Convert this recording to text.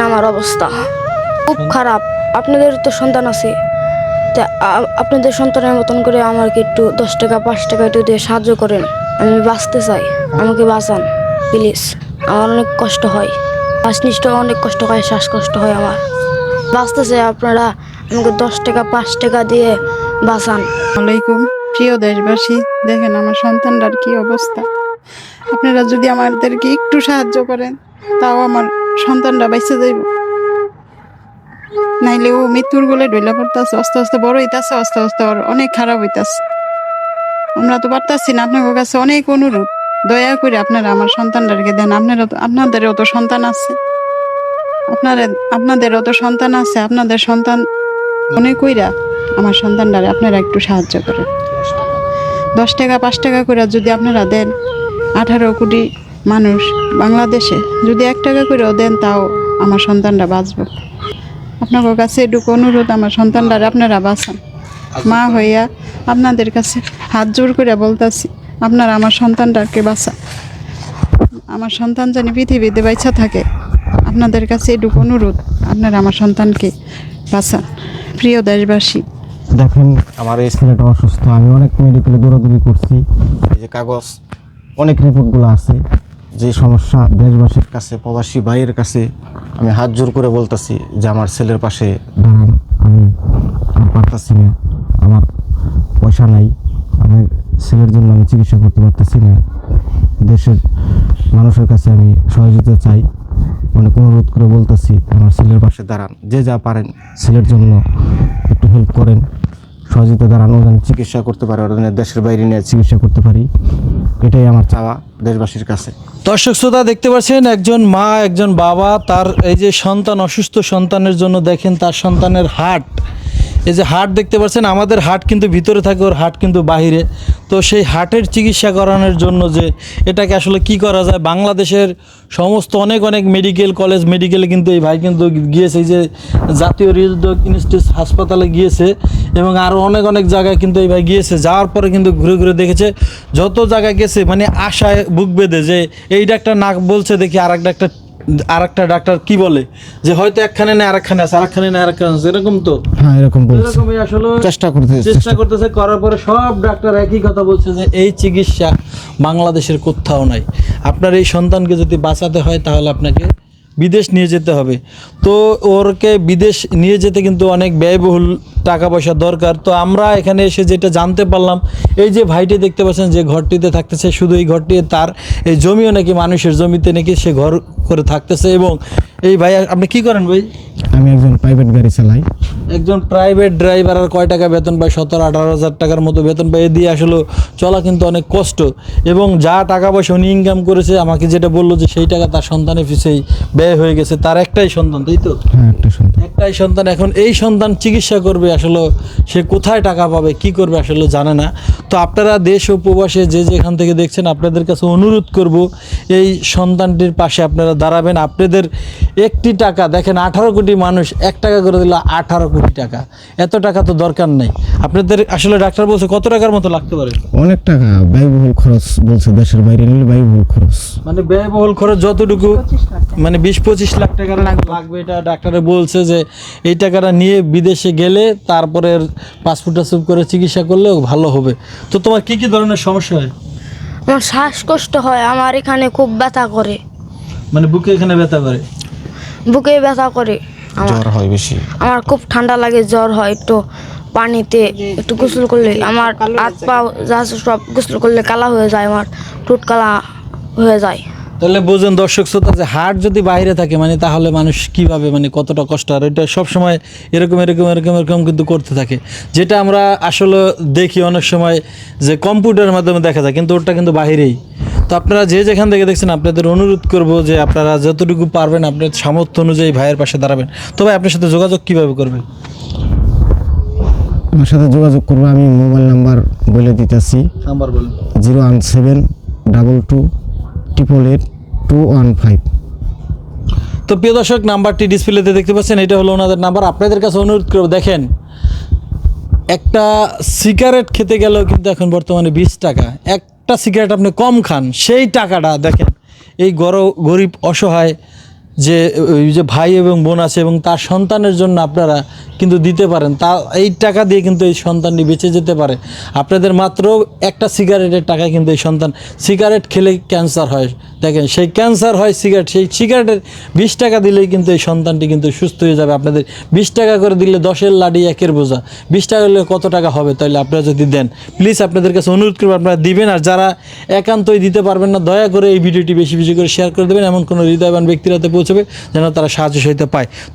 আমার অবস্থা। খুব খারাপ। আপনাদের তো সন্তান আছে। তা আপনাদের সন্তানের মতন করে আমাকে একটু দশ টাকা, পাঁচ টাকা একটু দিয়ে সাহায্য করেন। আমি বাঁচতে চাই। আমাকে বাঁচান, প্লিজ। আমার অনেক কষ্ট হয়। শ্বাস নিষ্ঠা অনেক কষ্ট হয়, শ্বাসকষ্ট হয় আমার। বাঁচতে চাই আপনারা। আমাকে দশ টাকা, পাঁচ টাকা দিয়ে বাঁচান। আলাইকুম প্রিয় দেশবাসী, দেখেন আমার সন্তানটার কি অবস্থা। আপনারা যদি আমাদেরকে একটু সাহায্য করেন, তাও আমার সন্তানটা বেঁচে যাইব। নাইলে ও মৃত্যুর গোলে ডইলা পড়তেছে, আস্তে আস্তে বড় হইতাছে, আস্তে আস্তে ওর অনেক খারাপ হইতাছে। আমরা তো পারতাছি না, আপনাদের কাছে অনেক অনুরোধ। দয়া করে আপনারা আমার সন্তানটাকে দেন, আপনারা তো আপনাদেরও তো সন্তান আছে। আপনারা আপনাদেরও তো সন্তান আছে, আপনাদের সন্তান মনে কইরা আমার সন্তানটারে আপনারা একটু সাহায্য করেন। দশ টাকা, পাঁচ টাকা করে যদি আপনারা দেন, আঠারো কোটি মানুষ বাংলাদেশে যদি এক টাকা করেও দেন, তাও আমার সন্তানরা বাঁচব। আপনার কাছে এটুকু অনুরোধ, আমার সন্তানটারে আপনারা বাঁচান। মা হইয়া আপনাদের কাছে হাত জোর করে বলতাছি, আপনারা আমার সন্তানটাকে বাঁচান। আমার সন্তান জানি পৃথিবীতে বাইচা থাকে। আপনাদের কাছে এটুকু অনুরোধ, আপনারা আমার সন্তানকে বাঁচান। প্রিয় দেশবাসী। দেখেন, আমার এই ছেলেটা অসুস্থ। আমি অনেক মেডিকেলে দৌড়াদৌড়ি করছি। এই যে কাগজ, অনেক রিপোর্টগুলো আছে। যে সমস্যা দেশবাসীর কাছে, প্রবাসী ভাইয়ের কাছে আমি হাত জোর করে বলতেছি যে আমার ছেলের পাশে দাঁড়ান, আমি আর পারতাছি না। আমার পয়সা নাই, আমার ছেলের জন্য আমি চিকিৎসা করতে পারতেছি না। দেশের মানুষের কাছে আমি সহযোগিতা চাই অনেক অনুরোধ করে বলতেছি, আমার ছেলের পাশে দাঁড়ান, যে যা পারেন ছেলের জন্য একটু হেল্প করেন। সহযোগিতা দাঁড়ান যেন চিকিৎসা করতে পারে যেন দেশের বাইরে নিয়ে চিকিৎসা করতে পারি। এটাই আমার চাওয়া দেশবাসীর কাছে। দর্শক শ্রোতা, দেখতে পাচ্ছেন, একজন মা, একজন বাবা, তার এই যে সন্তান, অসুস্থ সন্তানের জন্য দেখেন তার সন্তানের হাট। এই যে হাট দেখতে পাচ্ছেন, আমাদের হাট কিন্তু ভিতরে থাকে, ওর হাট কিন্তু বাহিরে। তো সেই হার্টের চিকিৎসা করানোর জন্য যে এটাকে আসলে কি করা যায়, বাংলাদেশের সমস্ত অনেক অনেক মেডিকেল কলেজ মেডিকেলে কিন্তু এই ভাই কিন্তু গিয়েছে যে জাতীয় হৃদরোগ ইনস্টিটিউট হাসপাতালে গিয়েছে এবং আরও অনেক অনেক জায়গায় কিন্তু এই ভাই গিয়েছে, যাওয়ার পরে কিন্তু ঘুরে ঘুরে দেখেছে, যত জায়গায় গেছে মানে আশায় বুক বেঁধে যে এই ডাক্তার না বলছে দেখি আর এক ডাক্তার আর একটা ডাক্তার কি বলে? যে হয়তো একখানে না আরেকখানে আছে আরেকখানে না আরেকখানে আছে এরকম তো? হ্যাঁ এরকম এরকমই আসলে চেষ্টা করতে চেষ্টা। করতেছে করার পরে সব ডাক্তার একই কথা বলছে যে এই চিকিৎসা বাংলাদেশের কোথাও নাই। আপনার এই সন্তানকে যদি বাঁচাতে হয় তাহলে আপনাকে বিদেশ নিয়ে যেতে হবে। তো ওরকে বিদেশ নিয়ে যেতে কিন্তু অনেক ব্যয়বহুল টাকা পয়সা দরকার। তো আমরা এখানে এসে যেটা জানতে পারলাম, এই যে ভাইটি দেখতে পাচ্ছেন যে ঘরটিতে থাকতেছে, শুধু এই ঘরটি, তার এই জমিও নাকি মানুষের জমিতে নাকি সে ঘর করে থাকতেছে এবং এই ভাই, আপনি কি করেন ভাই? আমি একজন প্রাইভেট গাড়ি চালাই। একজন প্রাইভেট ড্রাইভার আর কয় টাকা বেতন পায়? সতেরো আঠারো হাজার টাকার মতো বেতন পায়। এ দিয়ে আসলে চলা কিন্তু অনেক কষ্ট। এবং যা টাকা পয়সা উনি ইনকাম করেছে আমাকে যেটা বলল যে সেই টাকা তার সন্তানের পিছিয়েই ব্যয় হয়ে গেছে। তার একটাই সন্তান তাই তো? হ্যাঁ একটাই সন্তান। এখন এই সন্তান চিকিৎসা করবে আসলে সে কোথায় টাকা পাবে কি করবে আসলে জানে না। তো আপনারা দেশ ও প্রবাসে যে যেখান থেকে দেখছেন আপনাদের কাছে অনুরোধ করব এই সন্তানটির পাশে আপনারা দাঁড়াবেন। আপনাদের একটি টাকা দেখেন আঠারো কোটি মানুষ এক টাকা করে দিল আঠারো কোটি টাকা। এত টাকা তো দরকার নেই। আপনাদের আসলে ডাক্তার বলছে কত টাকার মতো লাগতে পারে? অনেক টাকা ব্যয়বহুল খরচ বলছে দেশের বাইরে নিলে ব্যয়বহুল খরচ। মানে ব্যয়বহুল খরচ যতটুকু মানে বিশ পঁচিশ লাখ টাকা লাগবে এটা ডাক্তারে বলছে যে এই টাকাটা নিয়ে বিদেশে গেলে তারপরে পাসপোর্ট টাসপোর্ট করে চিকিৎসা করলেও ভালো হবে। তো তোমার কি কি ধরনের সমস্যা হয়? আমার শ্বাসকষ্ট হয় আমার এখানে খুব ব্যথা করে। মানে বুকে এখানে ব্যথা করে? বুকে ব্যথা করে। আমার জ্বর হয় বেশি। আমার খুব ঠান্ডা লাগে জ্বর হয় একটু পানিতে একটু গোসল করলে আমার হাত পা যা সব গোসল করলে কালা হয়ে যায় আমার টুট কালা হয়ে যায়। তাহলে বোঝেন দর্শক শ্রোতা যে হার্ট যদি বাইরে থাকে মানে তাহলে মানুষ কীভাবে মানে কতটা কষ্ট আর এটা সবসময় এরকম এরকম এরকম এরকম কিন্তু করতে থাকে। যেটা আমরা আসলে দেখি অনেক সময় যে কম্পিউটারের মাধ্যমে দেখা যায় কিন্তু ওটা কিন্তু বাহিরেই তো আপনারা যে যেখান থেকে দেখছেন আপনাদের অনুরোধ করব যে আপনারা যতটুকু পারবেন আপনার সামর্থ্য অনুযায়ী ভাইয়ের পাশে দাঁড়াবেন। তবে আপনার সাথে যোগাযোগ কীভাবে করবেন? আমার সাথে যোগাযোগ করব আমি মোবাইল নাম্বার বলে দিতেছি। নাম্বার বলুন। Zero one seven double two triple eight two one five. তো প্রিয় দর্শক নাম্বারটি ডিসপ্লেতে দেখতে পাচ্ছেন এটা হলো ওনাদের নাম্বার। আপনাদের কাছে অনুরোধ করব দেখেন একটা সিগারেট খেতে গেলেও কিন্তু এখন বর্তমানে বিশ টাকা একটা সিগারেট আপনি কম খান, সেই টাকাটা দেখেন, এই গর, গরিব, অসহায় যে, ওই যে ভাই এবং বোন আছে এবং তার সন্তানের জন্য আপনারা কিন্তু দিতে পারেন, তা, এই টাকা দিয়ে কিন্তু এই সন্তানটি বেঁচে যেতে পারে। আপনাদের মাত্র একটা সিগারেটের টাকায় কিন্তু এই সন্তান, সিগারেট খেলে ক্যান্সার হয়। দেখেন, সেই ক্যান্সার হয় সিগারেট সেই সিগারেটের বিশ টাকা দিলেই কিন্তু এই সন্তানটি কিন্তু সুস্থ হয়ে যাবে। আপনাদের বিশ টাকা করে দিলে দশের লাডি একের বোঝা। বিশ টাকা দিলে কত টাকা হবে? তাহলে আপনারা যদি দেন প্লিজ আপনাদের কাছে অনুরোধ করব, আপনারা দিবেন। আর যারা একান্তই দিতে পারবেন না, দয়া করে এই ভিডিওটি বেশি বেশি করে শেয়ার করে দেবেন। এমন কোনো হৃদয়বান ব্যক্তিরাতে পৌঁছবে যেন তারা সাহায্য সহিতে পায়। তো